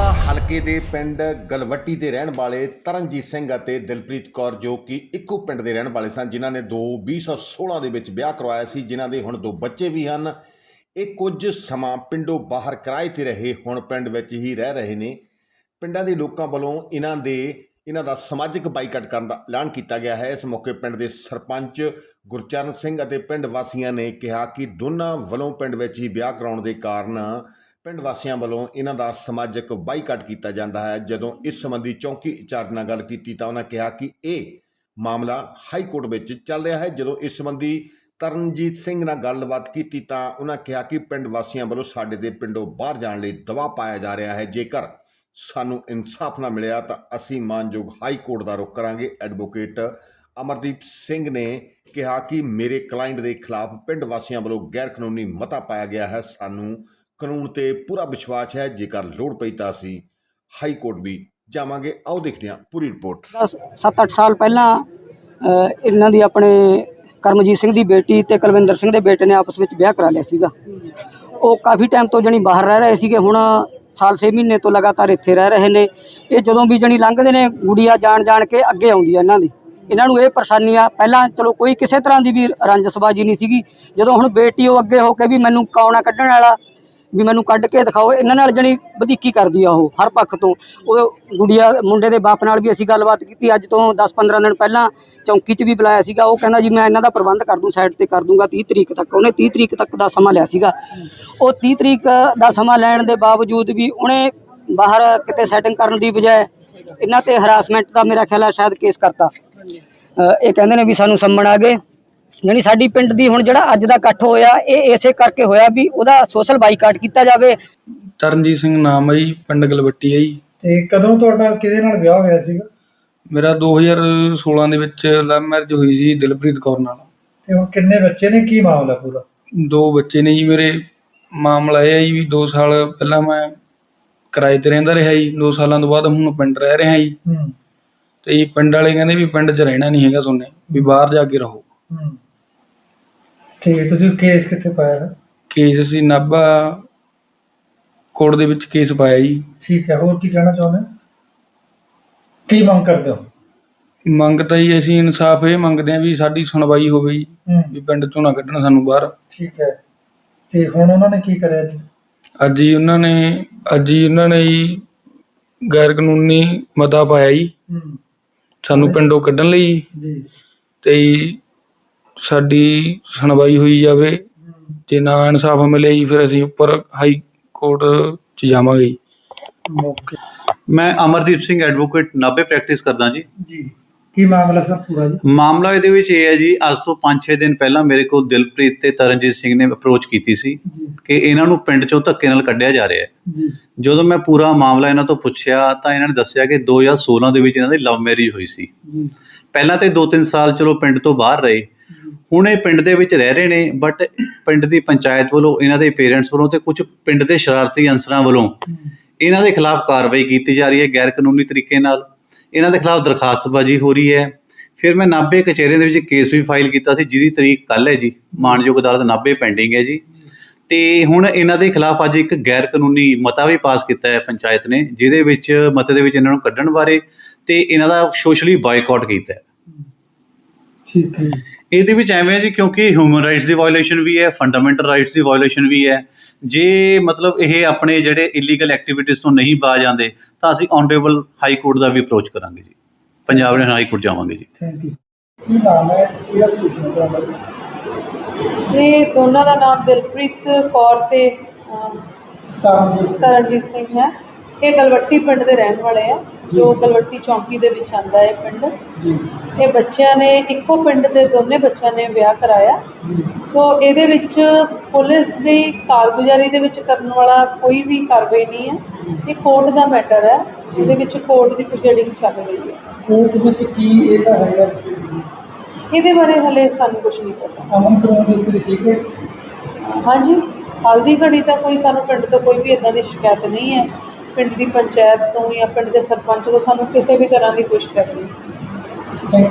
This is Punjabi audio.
ਨਾਭਾ ਹਲਕੇ ਦੇ ਪਿੰਡ ਗਲਵੱਟੀ ਦੇ ਰਹਿਣ ਵਾਲੇ ਤਰਨਜੀਤ ਸਿੰਘ ਅਤੇ ਦਿਲਪ੍ਰੀਤ ਕੌਰ, ਜੋ ਕਿ ਇੱਕੋ ਪਿੰਡ ਦੇ ਰਹਿਣ ਵਾਲੇ ਸਨ, ਜਿਨ੍ਹਾਂ ਨੇ ਦੋ 2016 ਦੇ ਵਿੱਚ ਵਿਆਹ ਕਰਵਾਇਆ ਸੀ, ਜਿਨ੍ਹਾਂ ਦੇ ਹੁਣ ਦੋ ਬੱਚੇ ਵੀ ਹਨ। ਇਹ ਕੁਝ ਸਮਾਂ ਪਿੰਡੋਂ ਬਾਹਰ ਕਿਰਾਏ ਤੇ ਰਹੇ, ਹੁਣ ਪਿੰਡ ਵਿੱਚ ਹੀ ਰਹਿ ਰਹੇ ਨੇ। ਪਿੰਡਾਂ ਦੇ ਲੋਕਾਂ ਵੱਲੋਂ ਇਹਨਾਂ ਦੇ ਇਹਨਾਂ ਦਾ ਸਮਾਜਿਕ ਬਾਈਕਾਟ ਕਰਨ ਦਾ ਐਲਾਨ ਕੀਤਾ ਗਿਆ ਹੈ। ਇਸ ਮੌਕੇ ਪਿੰਡ ਦੇ ਸਰਪੰਚ ਗੁਰਚਰਨ ਸਿੰਘ ਅਤੇ ਪਿੰਡ ਵਾਸੀਆਂ ਨੇ ਕਿਹਾ ਕਿ ਦੋਨਾਂ ਵੱਲੋਂ ਪਿੰਡ ਵਿੱਚ ਹੀ ਵਿਆਹ ਕਰਾਉਣ ਦੇ ਕਾਰਨ ਪਿੰਡ ਵਾਸੀਆਂ ਵੱਲੋਂ ਇਹਨਾਂ ਦਾ ਸਮਾਜਿਕ ਬਾਈਕਾਟ ਕੀਤਾ ਜਾਂਦਾ ਹੈ। ਜਦੋਂ ਇਸ ਸੰਬੰਧੀ ਚੌਂਕੀ ਇੰਚਾਰਜ ਨਾਲ ਗੱਲ ਕੀਤੀ ਤਾਂ ਉਹਨਾਂ ਕਿਹਾ ਕਿ ਇਹ ਮਾਮਲਾ ਹਾਈ ਕੋਰਟ ਵਿੱਚ ਚੱਲ ਰਿਹਾ ਹੈ। ਜਦੋਂ ਇਸ ਸੰਬੰਧੀ ਤਰਨਜੀਤ ਸਿੰਘ ਨਾਲ ਗੱਲਬਾਤ ਕੀਤੀ ਤਾਂ ਉਹਨਾਂ ਕਿਹਾ ਕਿ ਪਿੰਡ ਵਾਸੀਆਂ ਵੱਲੋਂ ਸਾਡੇ ਦੇ ਪਿੰਡੋਂ ਬਾਹਰ ਜਾਣ ਲਈ ਦਬਾਅ ਪਾਇਆ ਜਾ ਰਿਹਾ ਹੈ। ਜੇਕਰ ਸਾਨੂੰ ਇਨਸਾਫ ਨਾ ਮਿਲਿਆ ਤਾਂ ਅਸੀਂ ਮਾਨਯੋਗ ਹਾਈ ਕੋਰਟ ਦਾ ਰੁਖ ਕਰਾਂਗੇ। ਐਡਵੋਕੇਟ ਅਮਰਦੀਪ ਸਿੰਘ ਨੇ ਕਿਹਾ ਕਿ ਮੇਰੇ ਕਲਾਇੰਟ ਦੇ ਖਿਲਾਫ ਪਿੰਡ ਵਾਸੀਆਂ ਵੱਲੋਂ ਗੈਰ ਕਾਨੂੰਨੀ ਮਤਾ ਪਾਇਆ ਗਿਆ ਹੈ। ਸਾਨੂੰ ਕਾਨੂੰਨ ਤੇ ਪੂਰਾ ਵਿਸ਼ਵਾਸ ਹੈ, ਜੇਕਰ ਲੋੜ ਪਈ ਤਾਂ ਅਸੀਂ ਹਾਈ ਕੋਰਟ ਵੀ ਜਾਵਾਂਗੇ। ਆਓ ਦੇਖਦੇ ਹਾਂ ਪੂਰੀ ਰਿਪੋਰਟ। ਦਸ, ਸੱਤ, ਅੱਠ ਸਾਲ ਪਹਿਲਾਂ ਇਹਨਾਂ ਦੀ ਆਪਣੇ ਕਰਮਜੀਤ ਸਿੰਘ ਦੀ ਬੇਟੀ ਤੇ ਕੁਲਵਿੰਦਰ ਸਿੰਘ ਦੇ ਬੇਟੇ ਨੇ ਆਪਸ ਵਿੱਚ ਵਿਆਹ ਕਰਾ ਲਿਆ ਸੀਗਾ। ਉਹ ਕਾਫੀ ਟਾਈਮ ਤੋਂ ਜਣੀ ਬਾਹਰ ਰਹਿ ਰਹੇ ਸੀਗੇ, ਹੁਣ ਸਾਲ 6 ਮਹੀਨੇ ਤੋਂ ਲਗਾਤਾਰ ਇੱਥੇ ਰਹਿ ਰਹੇ ਨੇ। ਇਹ ਜਦੋਂ ਵੀ ਜਣੀ ਲੰਘਦੇ ਨੇ, ਗੁੜੀਆ ਜਾਣ ਜਾਣ ਕੇ ਅੱਗੇ ਆਉਂਦੀ ਆ ਇਹਨਾਂ ਦੀ। ਇਹਨਾਂ ਨੂੰ ਇਹ ਪਰੇਸ਼ਾਨੀ ਆ, ਪਹਿਲਾਂ ਚਲੋ ਕੋਈ ਕਿਸੇ ਤਰ੍ਹਾਂ ਦੀ ਵੀ ਰੰਜਸਬਾਜੀ ਨਹੀਂ ਸੀਗੀ। ਜਦੋਂ ਹੁਣ ਬੇਟੀ ਉਹ ਅੱਗੇ ਹੋ ਕੇ ਵੀ ਮੈਨੂੰ ਕੌਣਾ ਕੱਢਣ ਵਾਲਾ ਵੀ ਮੈਨੂੰ ਕੱਢ ਕੇ ਦਿਖਾਓ, ਇਹਨਾਂ ਨਾਲ ਜਣੀ ਵਧੀਕੀ ਕਰਦੀ ਆ ਉਹ, ਹਰ ਪੱਖ ਤੋਂ। ਉਹ ਗੁੜੀਆ, ਮੁੰਡੇ ਦੇ ਬਾਪ ਨਾਲ ਵੀ ਅਸੀਂ ਗੱਲਬਾਤ ਕੀਤੀ, ਅੱਜ ਤੋਂ 10-15 ਦਿਨ ਪਹਿਲਾਂ ਚੌਂਕੀ 'ਚ ਵੀ ਬੁਲਾਇਆ ਸੀਗਾ, ਉਹ ਕਹਿੰਦਾ ਜੀ, ਮੈਂ ਇਹਨਾਂ ਦਾ ਪ੍ਰਬੰਧ ਕਰ ਦੂੰ, ਸਾਈਡ ਤੇ ਕਰ ਦੂੰਗਾ 30 ਤਰੀਕ ਤੱਕ। ਉਹਨੇ 30 ਤਰੀਕ ਤੱਕ ਦਾ ਸਮਾਂ ਲਿਆ ਸੀਗਾ। ਉਹ 30 ਤਰੀਕ ਦਾ ਸਮਾਂ ਲੈਣ ਦੇ ਬਾਵਜੂਦ ਵੀ ਉਹਨੇ ਬਾਹਰ ਕਿਤੇ ਸੈਟਿੰਗ ਕਰਨ ਦੀ ਬਜਾਏ ਇਹਨਾਂ ਤੇ ਹਰਾਸਮੈਂਟ ਦਾ ਮੇਰਾ ਖਿਆਲ ਹੈ ਸ਼ਾਇਦ ਕੇਸ ਕਰਤਾ। ਇਹ ਕਹਿੰਦੇ ਨੇ ਵੀ ਸਾਨੂੰ ਸੰਮਣ ਆ ਗਏ। ਯਾਨੀ ਸਾਡੀ ਪਿੰਡ ਦੀ ਹੁਣ ਜਿਹੜਾ ਅੱਜ ਦਾ ਇਕੱਠ ਹੋਇਆ ਇਹ ਇਸੇ ਕਰਕੇ ਹੋਇਆ ਵੀ ਉਹਦਾ ਸੋਸ਼ਲ ਬਾਈਕਾਟ ਕੀਤਾ ਜਾਵੇ। ਤਰਨਜੀਤ ਸਿੰਘ ਨਾਮ ਹੈ ਜੀ ਪਿੰਡ ਗਲਵੱਟੀ ਹੈ ਜੀ। ਤੇ ਕਦੋਂ ਤੁਹਾਡਾ ਕਿਹਦੇ ਨਾਲ ਵਿਆਹ ਹੋਇਆ ਸੀਗਾ? ਮੇਰਾ 2016 ਦੇ ਵਿੱਚ ਲਵ ਮੈਰਿਜ ਹੋਈ ਸੀ ਦਿਲਪ੍ਰੀਤ ਕੌਰ ਨਾਲ। ਤੇ ਹੁਣ ਕਿੰਨੇ ਬੱਚੇ ਨੇ? ਕੀ ਮਾਮਲਾ ਪੂਰਾ? ਦੋ ਬੱਚੇ ਨੇ ਜੀ ਮੇਰੇ। ਮਾਮਲਾ ਇਹ ਹੈ ਜੀ ਵੀ 2 ਸਾਲ ਪਹਿਲਾਂ ਮੈਂ ਕਿਰਾਏ ਤੇ ਰਹਿੰਦਾ ਰਿਹਾ ਜੀ। 2 ਸਾਲਾਂ ਤੋਂ ਬਾਅਦ ਹੁਣ ਪਿੰਡ ਰਹਿ ਰਿਹਾ ਜੀ। ਹੂੰ। ਤੇ ਜੀ ਪਿੰਡ ਵਾਲੇ ਕਹਿੰਦੇ ਵੀ ਪਿੰਡ 'ਚ ਰਹਿਣਾ ਨਹੀਂ ਹੈਗਾ ਤੁਹਾਨੂੰ ਵੀ ਬਾਹਰ ਜਾ ਕੇ ਰਹੋ। ਹੂੰ। ਠੀਕ ਹੈ ਤੁਸੀਂ ਕੇਸ ਕਿੱਥੇ ਪਾਇਆ? ਹੈ ਕੇਸ ਅਸੀਂ ਨਾਭਾ ਕੋਰਟ ਦੇ ਵਿੱਚ ਕੇਸ ਪਾਇਆ ਜੀ। ਠੀਕ ਹੈ ਹੋਰ ਕੀ ਕਹਿਣਾ ਚਾਹੁੰਦੇ ਹੋ? ਕੀ ਮੰਗ ਕਰਦੇ ਹੋ? ਮੰਗ ਤਾਂ ਜੀ ਅਸੀਂ ਇਨਸਾਫ ਇਹ ਮੰਗਦੇ ਹਾਂ ਵੀ ਸਾਡੀ ਸੁਣਵਾਈ ਹੋਵੇ ਜੀ ਹੂੰ। ਵੀ ਪਿੰਡ ਚੋਂ ਨਾ ਕੱਢਣ ਸਾਨੂੰ ਬਾਹਰ। ਠੀਕ ਹੈ ਤੇ ਹੁਣ ਉਹਨਾਂ ਨੇ ਕੀ ਕਰਿਆ ਜੀ? ਅੱਜ ਹੀ ਉਹਨਾਂ ਨੇ ਅੱਜ ਹੀ ਉਹਨਾਂ ਨੇ ਜੀ ਗੈਰ ਕਾਨੂੰਨੀ ਮਤਾ ਪਾਇਆ ਜੀ। ਹੂੰ। ਸਾਨੂੰ ਪਿੰਡੋਂ ਕੱਢਣ ਲਈ। ਜੀ। ਤੇ ਜੀ ਸਾਡੀ ਸੁਣਵਾਈ ਹੋਈ ਜਾਵੇ ਜੇ ਨਾ ਇਨਸਾਫ ਮਿਲੇ ਜੀ ਫਿਰ ਅਸੀਂ ਉੱਪਰ ਹਾਈ ਕੋਰਟ 'ਚ ਜਾਵਾਂਗੇ ਜੀ। ਮੈਂ ਅਮਰਦੀਪ ਸਿੰਘ ਐਡਵੋਕੇਟ ਨਾਭੇ ਪ੍ਰੈਕਟਿਸ ਕਰਦਾ ਜੀ। ਜੀ। ਕੀ ਮਾਮਲਾ ਸਰ ਪੂਰਾ ਜੀ? ਮਾਮਲਾ ਇਹਦੇ ਵਿੱਚ ਇਹ ਹੈ ਜੀ ਅੱਜ ਤੋਂ 5-6 ਦਿਨ ਪਹਿਲਾਂ ਮੇਰੇ ਕੋਲ ਦਿਲਪ੍ਰੀਤ ਤੇ ਤਰਨਜੀਤ ਸਿੰਘ ਨੇ ਅਪਰੋਚ ਕੀਤੀ ਸੀ ਜੀ। ਕਿ ਇਹਨਾਂ ਨੂੰ ਪਿੰਡ ਚੋਂ ਧੱਕੇ ਨਾਲ ਕੱਢਿਆ ਜਾ ਰਿਹਾ ਹੈ। ਜੀ। ਜਦੋਂ ਮੈਂ ਪੂਰਾ ਮਾਮਲਾ ਇਹਨਾਂ ਤੋਂ ਪੁੱਛਿਆ ਤਾਂ ਇਹਨਾਂ ਨੇ ਦੱਸਿਆ ਕਿ 2016 ਦੇ ਵਿੱਚ ਇਹਨਾਂ ਦੀ ਲਵ ਮੈਰਿਜ ਹੋਈ ਸੀ। ਜੀ। ਪਹਿਲਾਂ ਤੇ 2-3 ਸਾਲ ਚਲੋ ਪਿੰਡ ਤੋਂ ਬਾਹਰ ਰਹੇ ਹੁਣ ਇਹ ਪਿੰਡ ਦੇ ਵਿੱਚ ਰਹਿ ਰਹੇ ਨੇ ਬਟ ਪਿੰਡ ਦੀ ਪੰਚਾਇਤ ਵੱਲੋਂ ਇਹਨਾਂ ਦੇ ਪੇਰੈਂਟਸ ਵੱਲੋਂ ਤੇ ਕੁਝ ਪਿੰਡ ਦੇ ਸ਼ਰਾਰਤੀ ਅਨਸਰਾਂ ਵੱਲੋਂ ਇਹਨਾਂ ਦੇ ਖਿਲਾਫ ਕਾਰਵਾਈ ਕੀਤੀ ਜਾ ਰਹੀ ਹੈ ਗੈਰ ਕਾਨੂੰਨੀ ਤਰੀਕੇ ਨਾਲ। ਇਹਨਾਂ ਦੇ ਖਿਲਾਫ ਦਰਖਾਸਤਬਾਜ਼ੀ ਹੋ ਰਹੀ ਹੈ। ਫਿਰ ਮੈਂ ਨਾਭੇ ਕਚਹਿਰੀ ਦੇ ਵਿੱਚ ਕੇਸ ਵੀ ਫਾਈਲ ਕੀਤਾ ਸੀ, ਜਿਹਦੀ ਤਰੀਕ ਕੱਲ ਹੈ ਜੀ, ਮਾਨਯੋਗ ਅਦਾਲਤ ਨਾਭੇ ਪੈਂਡਿੰਗ ਹੈ ਜੀ। ਤੇ ਹੁਣ ਇਹਨਾਂ ਦੇ ਖਿਲਾਫ ਅੱਜ ਇੱਕ ਗੈਰ ਕਾਨੂੰਨੀ ਮਤਾ ਵੀ ਪਾਸ ਕੀਤਾ ਹੈ ਪੰਚਾਇਤ ਨੇ, ਜਿਹਦੇ ਵਿੱਚ ਮਤੇ ਦੇ ਵਿੱਚ ਇਹਨਾਂ ਨੂੰ ਕੱਢਣ ਬਾਰੇ ਤੇ ਇਹਨਾਂ ਦਾ ਸੋਸ਼ਲੀ ਬਾਈਕਾਟ ਕੀਤਾ ਹੈ। ਠੀਕ ਹੈ ਇਹਦੇ ਵਿੱਚ ਐਵੇਂ ਹੈ ਜੀ ਕਿਉਂਕਿ ਹਿਊਮਨ ਰਾਈਟਸ ਦੀ ਵਾਇਓਲੇਸ਼ਨ ਵੀ ਹੈ ਫੰਡਾਮੈਂਟਲ ਰਾਈਟਸ ਦੀ ਵਾਇਓਲੇਸ਼ਨ ਵੀ ਹੈ। ਜੇ ਮਤਲਬ ਇਹ ਆਪਣੇ ਜਿਹੜੇ ਇਲੀਗਲ ਐਕਟੀਵਿਟੀਜ਼ ਤੋਂ ਨਹੀਂ ਬਾਜ ਆਉਂਦੇ ਤਾਂ ਅਸੀਂ ਆਨਰੇਬਲ ਹਾਈ ਕੋਰਟ ਦਾ ਵੀ ਅਪਰੋਚ ਕਰਾਂਗੇ ਜੀ। ਪੰਜਾਬ ਨੇ ਹਾਈ ਕੋਰਟ ਜਾਵਾਂਗੇ ਜੀ। ਥੈਂਕ ਯੂ ਕੀ ਨਾਮ ਹੈ? ਕਿਹੜਾ ਸਟੇਸ਼ਨ ਤੁਹਾਡਾ ਜੀ? ਇਹ ਦੋਨਾਂ ਦਾ ਨਾਮ ਦਿਲਪ੍ਰੀਤ ਕੌਰ ਤੇ ਤਰਨਜੀਤ ਸਿੰਘ ਹੈ। ਇਹ ਗਲਵੱਟੀ ਪਿੰਡ ਦੇ ਰਹਿਣ ਵਾਲੇ ਆ ਜੋ ਗਲਵੱਟੀ ਚੌਂਕੀ ਦੇ ਵਿੱਚ ਆਂਦਾ ਹੈ ਪਿੰਡ। ਜੀ। ਇਹ ਬੱਚਿਆਂ ਨੇ ਇੱਕੋ ਪਿੰਡ ਦੇ ਦੋਨੇ ਬੱਚਿਆਂ ਨੇ ਵਿਆਹ ਕਰਾਇਆ। ਸੋ ਇਹਦੇ ਵਿੱਚ ਪੁਲਿਸ ਦੀ ਕਾਰਗੁਜ਼ਾਰੀ ਦੇ ਵਿੱਚ ਕਰਨ ਵਾਲਾ ਕੋਈ ਵੀ ਕਾਰਵਾਈ ਨਹੀਂ ਹੈ। ਇਹ ਕੋਰਟ ਦਾ ਮੈਟਰ ਹੈ। ਇਹਦੇ ਵਿੱਚ ਕੋਰਟ ਦੀ ਪ੍ਰੋਸੀਡਿੰਗ ਚੱਲ ਰਹੀ ਹੈ। ਕੋਰਟ ਵਿੱਚ ਕੀ ਇਹਦਾ ਹੈਗਾ? ਇਹਦੇ ਬਾਰੇ ਹਲੇ ਸਾਨੂੰ ਕੁਝ ਨਹੀਂ ਪਤਾ। ਅਮਨ ਕਰਾਉਣ ਦੇ ਉੱਤੇ ਠੀਕ ਹੈ? ਹਾਂਜੀ। ਹਾਲ ਦੀ ਘੜੀ ਤਾਂ ਕੋਈ ਸਾਨੂੰ ਪਿੰਡ ਤੋਂ ਕੋਈ ਵੀ ਇਦਾਂ ਦੀ ਸ਼ਿਕਾਇਤ ਨਹੀਂ ਹੈ। ਪਿੰਡ ਦੀ ਪੰਚਾਇਤ ਤੋਂ ਜਾਂ ਪਿੰਡ ਦੇ ਸਰਪੰਚ ਤੋਂ ਸਾਨੂੰ ਕਿਸੇ ਵੀ ਤਰ੍ਹਾਂ ਦੀ ਕੋਈ ਸ਼ਿਕਾਇਤ